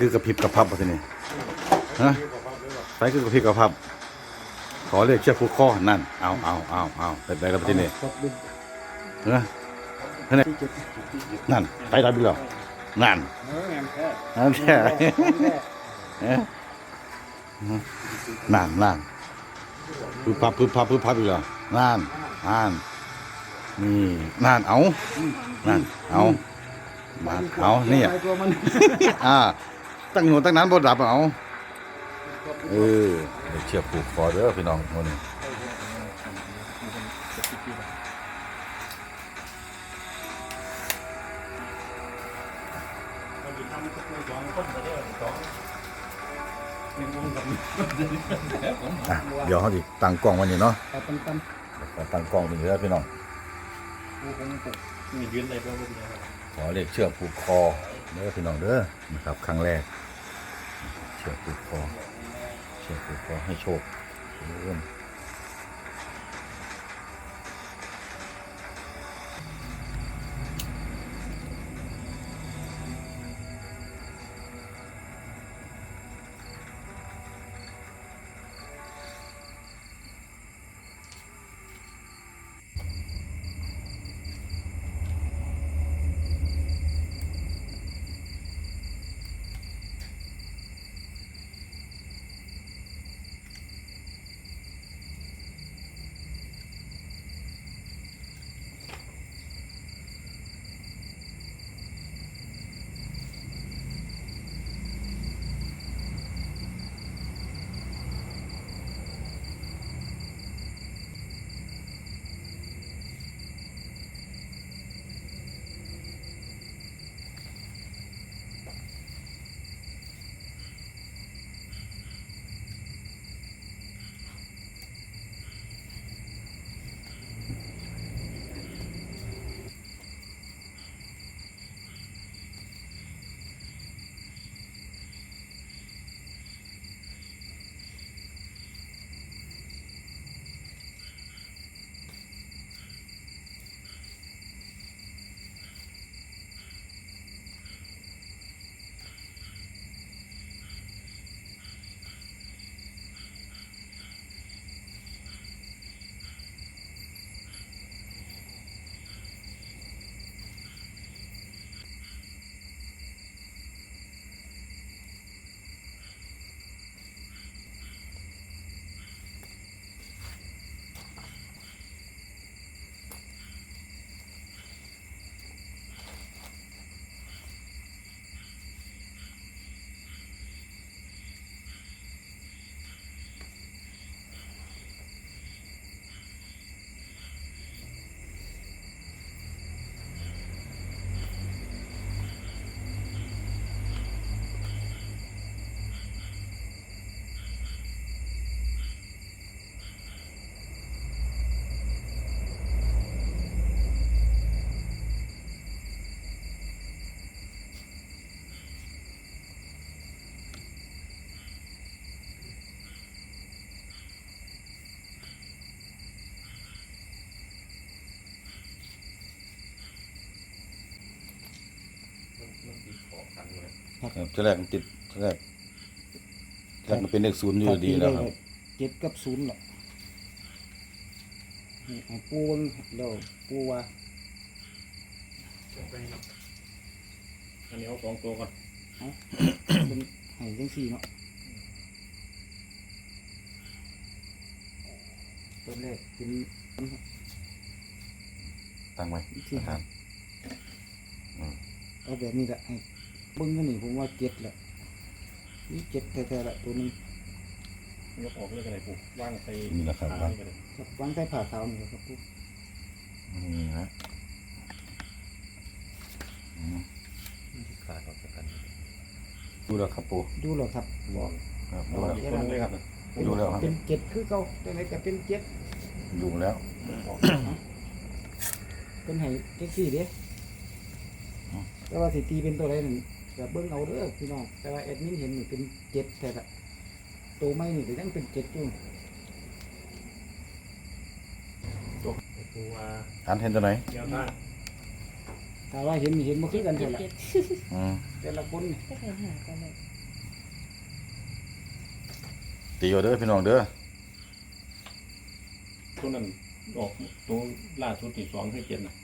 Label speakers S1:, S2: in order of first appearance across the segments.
S1: คือกระพริบกระพับทีนี้ฮะไฟคือกระพริบกระพับ ขอเรียกเชือกผูกคอนั่น เอาเอาเอาเอาไปไปแล้วทีนี้
S2: ครับดึง
S1: เฮ้ยเฮ้ย
S2: ที่เจ็ด
S1: นั่นไปดับอีกแล้วนั่น
S2: เอองานแค่
S1: นั่นแค่เอ๊ะนั่นนั่นพึบพับพึบพับพึบพับอีกแล้วนั่นนั่นนี่นั่นเอานั่นเอามาเอาเนี่ยอ่า ตั้งหนูตั้งนั้นบดดับเอาเออเดี๋ยวเชือกผูกคอเด้อพี่น้องคนนี้อะเดี๋ยวเขาดิตั้งกล้องไวันนี้เนาะ
S2: เอาตั้งตั้ง
S1: ตั้งกล้องนี่เด้อพี่น้อง
S2: ผู้คงตก
S3: มียืนในตัวเป็นยังไง
S1: ขอเลขเชือกผูกคอ เด้อพี่น้องเด้อนะครับครั้งแรกเชือกผูกคอเชือกผูกคอให้โชคเริ่ม ครับจะแรกมันติดจะแรกแรกมันเป็นเลขศูนย์อยู่ดีแล้วครับ
S2: เจ็ดกับศูนย์แหละนี่ให้ปูนเดี๋ยวปูว่า
S3: อันนี้เอาสองตัวก่อน
S2: เป็นให้จังสี่เนาะตัวแรกเป็น
S1: ตั้งไว้
S2: ที่
S1: ค
S2: หา
S1: รับ
S2: เอาแบบนี้แหละให้ เบิ้งกันนี่ผมว่าเจ็ดแหละนี่เจ็ดแท้ๆละตัวหนึง
S3: ยกออกเรื่องอะไรปุ๊บว่างใส่
S1: นี่แหละครับ
S3: ขา
S1: ว่า
S3: นี่ไปเลย
S2: ครับวางใส่ผ่าขาวนี่แหละครับปู
S1: นี่นะ
S3: ขาดออกจากกัน
S1: ดูแล้วครับปู
S2: ดูเหรอครับบอก
S1: ครับ
S3: เอา
S1: ดูแล้ว
S3: อีกคนเลยครับ
S1: ดูแล้วครับ
S2: เป็นเจ็ดคือเก่าแต่ไหนก็เป็นเจ็ด
S1: ดูแล้ว
S2: เป็นให้แท็กซี่เด้แต่ว่าสิตีเป็นตัวไรนั่น ก็เบิ้งเอาเด้อพี่น้องแต่ว่าแอดมินเห็นนี่เป็นเจ็ดแท้ละตัวไม่นี่ก็ยังเป็นเจ็ดอยู่
S3: ปูว่า
S1: อ่านเห็นตัวไหน
S3: เกี่ยวท่าน
S2: แต่ว่าเห็นเห็นบ่คือกันเท่าไหร่
S4: เจ็ด
S1: อืม
S2: แต่ละคนนี่
S4: ก็เห็นหากันเลย
S1: ตีเอาเด้อพี่น้องเด้อ
S3: ตัวนั้นออกตัวล่าสุดที่สองให้เจ็ดนะ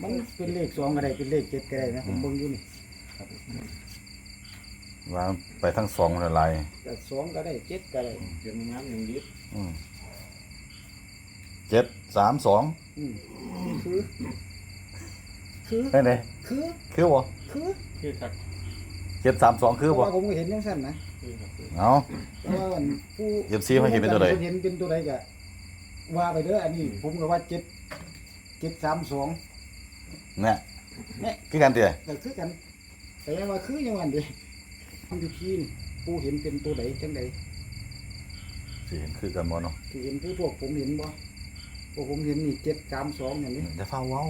S2: มันเป็นเลขสองก็ได้เป็นเลขเจ็ดก็ได้นะผมเบิ่งอยู่นี่
S3: ครับ
S1: วางไปทั้งสองละลาย
S2: แต่สองก็ได้เจ็ดก็ได้
S3: เดี๋ยวมันน้ำอย่างนี้
S1: อืมเจ็ดสามสอง
S2: อืมคือคือ
S1: ได้ไหน
S2: คือ
S1: คือบ่
S2: คือ
S3: คือคัก
S1: เจ็ดสามสองคือ
S2: เพ
S1: บ่
S2: ราะว่าผมก็เห็นจังซั่นนะ
S3: คือครับคือ
S1: เอา
S2: แต่ว่าอันผู้
S1: เอฟซีเขาเห็นเป็นตัวใด
S2: พิ่เห็นเป็นตัวใดก็ว่าไปเด้ออันนี้ ผมก็ว่าเจ็ดเจ็ดสามสอง
S1: เนี่ย
S2: เนี่ย
S1: คือกันเตี้ย
S2: แต่คือกัน แต่ยังว่าคือยังวันเดีทำพิธีนี่ผู้เห็นเป็นตัวใดจังใด
S1: สิเห็นคือกันบ่เนาะ
S2: ที่เห็นผู้พวกผมเห็นบ่พวกผมเห็นนี่เจ็ดสามสองอย่างนี้
S1: จะฟ้าเว้า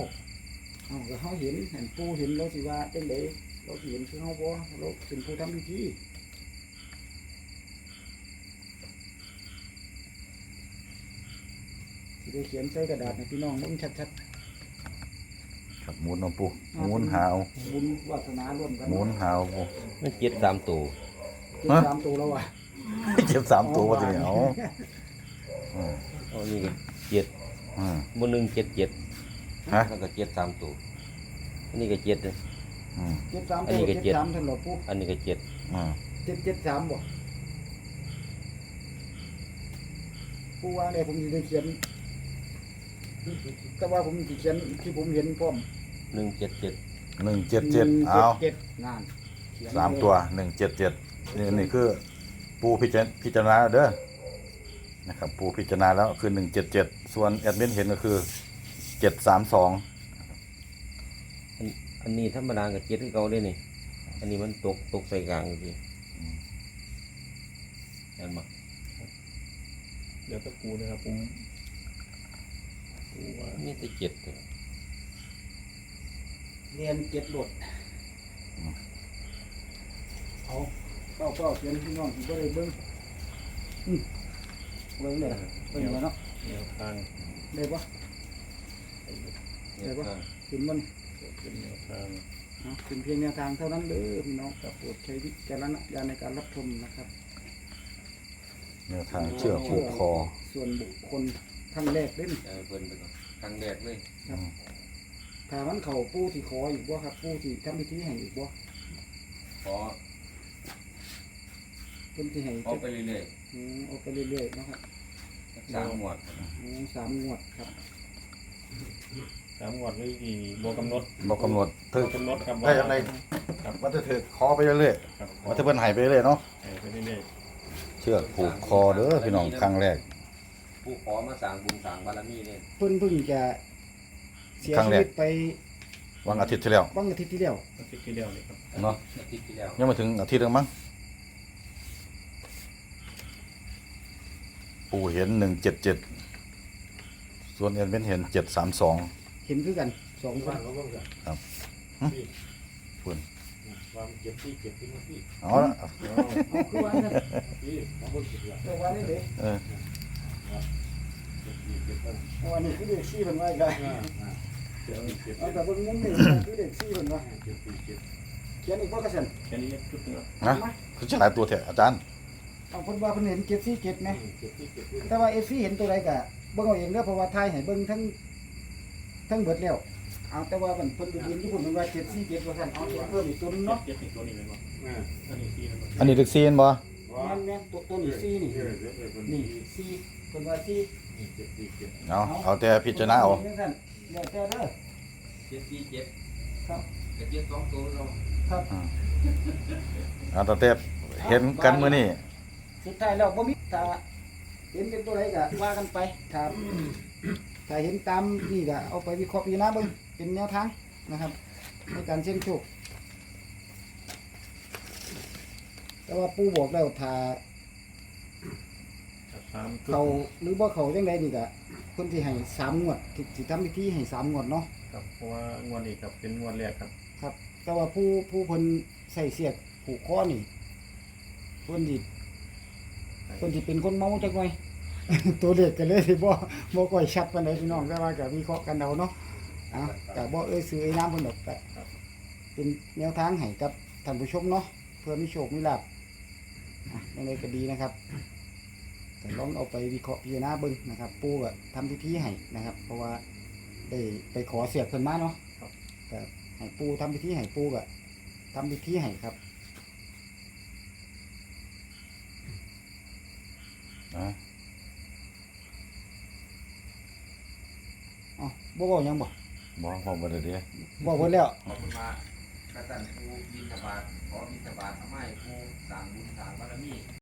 S2: เอาก็เขาเห็นเห็นผู้เห็นเราสิว่าจังใดเราสิเห็นคือเขาบ่เราเป็นผู้ทำพิธีสิได้เขียนใส่กระดาษให้พี่น้องมึงชัด
S1: ครับหมุนเอาปูหมุนหาเอา
S2: ๆบุญวาสนาร่วมกัน
S1: หมุนหาเอาปู
S5: มันเจ็ดสามตัว
S2: ติดตามตัวเราอะ
S1: เจ็บสามตัวว่าทีนี้เอาอืม
S5: อันนี้ก็เจ็ด
S1: อืม
S5: บนหนึ่งเจ็ดเจ็ด
S1: ฮะ
S5: แล้วก็เจ็ดสามตัวอันนี้ก็เจ็ดเลย
S1: อืม
S2: เจ็ดสาม
S5: อัน
S2: ตัว
S5: นี้ก็
S2: เจ็ด
S5: เจ็ด
S2: สามท่านหรอปุ๊
S5: อันนี้ก็เจ็ด
S1: อืม
S2: เจ็ดเจ็ดสามบ่ผู้ว่าเนี่ยผมจะได้เขียน แต่ว่าผมจะเขียนที่ผมเห็นพร้อม
S5: หนึ่งเจ็ดเจ็ด
S1: หนึ่งเจ็ดเจ็ด
S2: หนึ่ง
S1: เอา
S2: เจ็ดงานเขียน
S1: สามตัวหนึ่งเจ็ดเจ็ดนี่นี่คือ ปูพิจารพิจารณาเด้อนะครับ ปูพิจารณาแล้วคือหนึ่งเจ็ดเจ็ดส่วนแอดมินเห็นก็คือเจ็ดสามสอง
S5: อันอันนี้ธรรมดากับเจ็ดที่เก่าได้นี่ อันนี้มันตกตกใส่กลางอยู่ดีเห็นไหม
S3: เดี๋ยวตะกูนะครับผมกูว่า
S5: มีแต่เจ็ดเลย
S2: เรียนเจ็ดบทเอาเป้าเป้าเขียนพี่น้องที่ก็ได้เบิ้งอืมเบิ้งเลยเบิ้งเลยเนาะ
S3: แนวทาง
S2: ได้ปะ
S5: เนี่ย
S2: ได้ปะ
S5: ก็
S2: ขึ้นมัน
S3: เป็นแนวทาง
S2: เนาะเป็นเพียงแนวทางเท่านั้นเด้อพี่น้องกับโปรดใช้วิจารณญาณในการรับชมนะครับ
S1: แนวทางเชือกผูกคอ
S2: ส่วนบุคคล ทั้งแรกเล่น
S5: เอาเพิ่นไปก่อนครั้งแรกเลย
S2: ถ้ามันเข่าผู้ที่ขออีกบ่ครับผู้ที่ทำพิธีให้อีกบ่
S5: ขอ
S2: เพิ่นที่ให้
S5: ขอไปเรื่อย
S2: อืมเอาไปเรื่อยๆเนาะครับ
S5: ๆสามหมวด
S2: อืมสามงวดครับ
S3: สามงวดเลยกี่บวกำหนด
S1: บอกกำหนด
S3: บ
S1: ถึ
S3: ว
S1: ก
S3: กำหนดครับ
S1: ได้ยังไง
S3: ครับ
S1: ว่าจะถือคอไปเรื่อย
S3: ครับ
S1: ๆว่าจะเพิ่นใหายไปเรื่อยๆเนาะ
S3: ไปเรื่อย
S1: เชือกผูกคอเด้อพี่น้องครั้งแรก
S5: ผู้ขอมาสั่งบุญสั่งบารมีเนี่ย
S2: เพิ่นเพิ่งจะเสีย
S1: ครั้ง
S2: ชี
S1: แรก
S2: วิตไป
S1: วันอาทิตย์ที่แล้ว
S2: วันอาทิตย์ที่แล้ว
S3: ๆอาทิตย์ที่แล้วนี่ครับ
S1: เนาะ
S5: อาทิตย์ที่แล้ว
S1: ยังมาถึงอาทิตย์หนึงมั้งปู่เห็นหนึ่งเจ็ดเจ็ดส่วนเอ็นเป็นเห็นเจ็ดสามสอง
S2: เห็นคือกันสองคน
S1: ครับคุณ
S3: ความเจ็บที่เจ็บที่มันที่
S1: เอาละ
S2: เอาคือว่านั่น
S3: ที่ของคนเจ็บละ
S2: แต่ว่านี่เด้
S1: เออ
S3: นี่เก็บไว้
S2: อันนี้คือเด็กซี่เพิ่นว่าอีกแล้ว
S3: เจ็บที่เจ็บ
S2: เอาแต่บิ่งมุมนี่คือเด็กซี่เพิ่นว่า
S3: เจ็บที่เจ็บ
S2: เขียนอีกบ่กระสัน
S3: แค่นี้ชุดนึง
S1: นะคือจะหลายตัวแท้อาจารย์
S2: เอาเพิ่นว่าเพิ่นเห็นเจ็ดซี่เจ็ดไหม
S3: เจ็บที่เจ็บ
S2: แต่ว่าเอฟซีเห็นตัวใดก็เบิ่งเอาเองเด้อเพราะว่าทายให้เบิ่งทั้งทั้งเบิดแล้วเอาแต่ว่ามันเพิ่นไปยืนอยู่พุ่นมันว่า7 4 7ว่าซั่นเอาเขียนเพิ่มอีกตัวหนึงเนาะ
S3: เจ็บที่ตัวนี้เลยมั้งอันนี้ที่มัน
S1: อันนี้ลึกซีนบ่
S2: แม่นแม่นตัวตัวนี้4นี่นี่4เพิ่น ว่า4
S3: เจ็บที่เจ็บ
S1: เอาเอาแต่พิจารณาเอา
S2: จังซั่นแล้วแต่เด้อ
S5: เจ็ดสี่เจ็ด
S2: ครับ
S5: ก็เจ็ดสองตัวเรา
S2: ครับ
S1: เอาแต่แต่เห็นกันมื้อนี้
S2: สุดท้ายแล้วบ่มีถ้าเห็นเป็นตัวใดก็ว่ากันไปถ้าถ้าเห็นตามนี่ก็เอาไปวิเคราะห์พิจารณาเบิ่งเป็นแนวทางนะครับ ในการเสี่ยงโชคแต่ว่าปู่บอกแล้วถ้า
S3: สาม
S2: เขาหรือว่าเขาจังไดนี่ก็เพิ่นสิให้สามงวดที่ที่ทำพิธีให้สามงวดเนาะ
S3: ครับเพราะว่างวดนี้ครับเป็นงวดแรกครับ
S2: ครับ แต่ว่าผู้ผู้เพิ่นใส่เสียกผูกคอนี่เพิ่นสิเพิ่นสิเป็นคนเมาจักหน่อย ตัวเด็กก็เลยสิบ่บ่ค่อยชัดปานใดพี่น้องแต่ว่าก็วิเคราะห์กันเอาเนาะอะกะบ่เอ้ยซื้อไอ้น้ำเพิ่นดอกกะเป็นแนวทางให้กับท่านผู้ชมเนาะเพื่อมีโชคมีลาภอะยังไงก็ดีนะครับ แต่ลองเอาไปวิเคราะห์พิจารณาเบิ่งนะครับ ปูก็ทำพิธีให้นะครับ เพราะว่าได้ไปขอเสียกเพิ่นมาเนาะแต่ให้ปูทำพิธีให้ปูก็ทำพิธีให้ครับ
S1: นะ
S2: อ๋อบ่บอกยังบ่
S1: มองผมไปเลยดิ
S2: บอกเพิ่นแล้ว
S5: ขอบคุณมากกระตันปูบินทบาทขอบินทบาททำให้ปูสั่งบุญสั่งบารมี